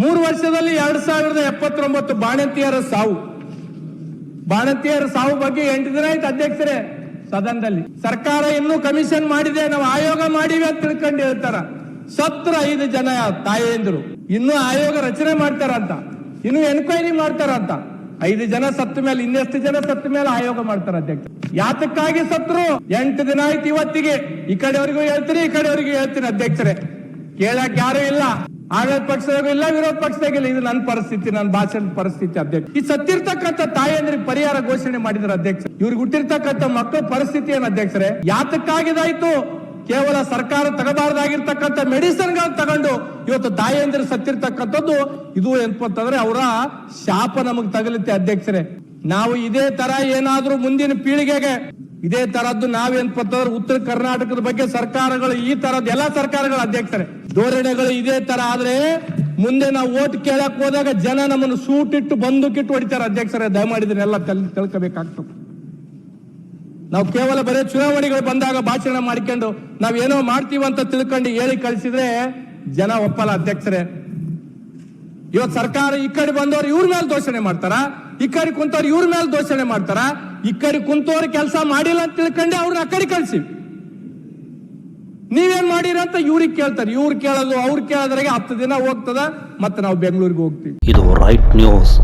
ಮೂರು ವರ್ಷದಲ್ಲಿ ಎರಡ್ ಸಾವಿರದ ಎಪ್ಪತ್ತೊಂಬತ್ತು ಬಾಣಂತಿಯರ ಸಾವು. ಬಾಣಂತಿಯರ ಸಾವು ಬಗ್ಗೆ ಎಂಟು ದಿನ ಆಯ್ತು ಅಧ್ಯಕ್ಷರೇ, ಸದನದಲ್ಲಿ. ಸರ್ಕಾರ ಇನ್ನೂ ಕಮಿಷನ್ ಮಾಡಿದೆ, ನಾವು ಆಯೋಗ ಮಾಡಿವೆ ಅಂತ ತಿಳ್ಕೊಂಡು ಹೇಳ್ತಾರ. ಸತ್ರ ಐದು ಜನ ತಾಯಂದ್ರು. ಇನ್ನೂ ಆಯೋಗ ರಚನೆ ಮಾಡ್ತಾರಂತ. ಇನ್ನು ಎನ್ಕ್ವೈರಿ ಮಾಡ್ತಾರಂತ. ಐದು ಜನ ಸತ್ತ ಮೇಲೆ, ಇನ್ನೆಷ್ಟು ಜನ ಸತ್ತ ಮೇಲೆ ಆಯೋಗ ಮಾಡ್ತಾರ ಅಧ್ಯಕ್ಷ. ಯಾತಕ್ಕಾಗಿ ಸತ್ರು? ಎಂಟು ದಿನ ಆಯ್ತು ಇವತ್ತಿಗೆ. ಈ ಕಡೆಯವರಿಗೂ ಹೇಳ್ತೀನಿ, ಈ ಕಡೆಯವರಿಗೂ ಹೇಳ್ತೀನಿ ಅಧ್ಯಕ್ಷರೇ. ಕೇಳಕ್ ಯಾರು ಇಲ್ಲ. ಆಡಳಿತ ಪಕ್ಷದಾಗ ಇಲ್ಲ, ವಿರೋಧ ಪಕ್ಷದಾಗಿಲ್ಲ ಇದು ನನ್ನ ಪರಿಸ್ಥಿತಿ, ನನ್ನ ಭಾಷಣದ ಪರಿಸ್ಥಿತಿ, ಅಧ್ಯಕ್ಷ. ಈ ಸತ್ತಿರ್ತಕ್ಕಂಥ ತಾಯಂದ್ರಿಗೆ ಪರಿಹಾರ ಘೋಷಣೆ ಮಾಡಿದ್ರ ಅಧ್ಯಕ್ಷ. ಇವ್ರಿಗೆ ಹುಟ್ಟಿರ್ತಕ್ಕಂಥ ಮಕ್ಕಳ ಪರಿಸ್ಥಿತಿ ಏನ್ ಅಧ್ಯಕ್ಷರೇ? ಯಾತಕ್ಕಾಗಿದಾಯ್ತು ಕೇವಲ ಸರ್ಕಾರ ತಗಬಾರ್ದಾಗಿರ್ತಕ್ಕಂಥ ಮೆಡಿಸಿನ್ ಗಳನ್ನ ತಗೊಂಡು ಇವತ್ತು ತಾಯಂದಿರು ಸತ್ತಿರ್ತಕ್ಕಂಥದ್ದು. ಇದು ಅಂತಂದ್ರೆ ಅವರ ಶಾಪ ನಮಗ್ ತಗಲುತ್ತೆ ಅಧ್ಯಕ್ಷರೇ. ನಾವು ಇದೇ ತರ ಏನಾದ್ರೂ ಮುಂದಿನ ಪೀಳಿಗೆಗೆ ಇದೇ ತರದ್ದು ನಾವೇನ್ಪ ಅಂತಂದ್ರೆ ಉತ್ತರ ಕರ್ನಾಟಕದ ಬಗ್ಗೆ ಸರ್ಕಾರಗಳು ಈ ತರದ್ ಎಲ್ಲಾ ಸರ್ಕಾರಗಳು ಅಧ್ಯಕ್ಷರೇ. ಧೋರಣೆಗಳು ಇದೇ ತರ ಆದ್ರೆ ಮುಂದೆ ನಾವು ಓಟ್ ಕೇಳಕ್ ಹೋದಾಗ ಜನ ನಮ್ಮನ್ನು ಸೂಟಿಟ್ಟು ಬಂದೂಕಿಟ್ಟು ಹೊಡಿತಾರೆ ಅಧ್ಯಕ್ಷರೇ. ದಯ ಮಾಡಿದ್ರೆ ಕಲ್ ತಿಳ್ಕೋಬೇಕಾಗ್ತದೆ ನಾವು ಕೇವಲ ಬರೀ ಚುನಾವಣೆಗಳು ಬಂದಾಗ ಭಾಷಣ ಮಾಡ್ಕೊಂಡು ನಾವೇನೋ ಮಾಡ್ತೀವಂತ ತಿಳ್ಕೊಂಡು ಹೇಳಿ ಕಳಿಸಿದ್ರೆ ಜನ ಒಪ್ಪಲ್ಲ ಅಧ್ಯಕ್ಷರೇ. ಇವತ್ತು ಸರ್ಕಾರ ಈ ಕಡೆ ಬಂದವರು ಇವ್ರ ಮೇಲೆ ದೋಷಣೆ ಮಾಡ್ತಾರ? ಈ ಕಡೆ ಕುಂತವ್ರು ಇವ್ರ ಮೇಲೆ ದೋಷಣೆ ಮಾಡ್ತಾರ? ಈ ಕಡೆ ಕುಂತವ್ರು ಕೆಲಸ ಮಾಡಿಲ್ಲ ಅಂತ ತಿಳ್ಕೊಂಡೆ ಅವ್ರನ್ನ ಆ ಕಡೆ ಕಳ್ಸಿ. ನೀವೇನ್ ಮಾಡಿರ ಅಂತ ಇವ್ರಿಗೆ ಕೇಳ್ತಾರೆ. ಇವ್ರು ಕೇಳೋದು ಅವ್ರು ಕೇಳೋದ್ರಾಗೆ ಹತ್ತು ದಿನ ಹೋಗ್ತದ, ಮತ್ತೆ ನಾವು ಬೆಂಗಳೂರಿಗೆ ಹೋಗ್ತೀವಿ. ಇದು ರೈಟ್ ನ್ಯೂಸ್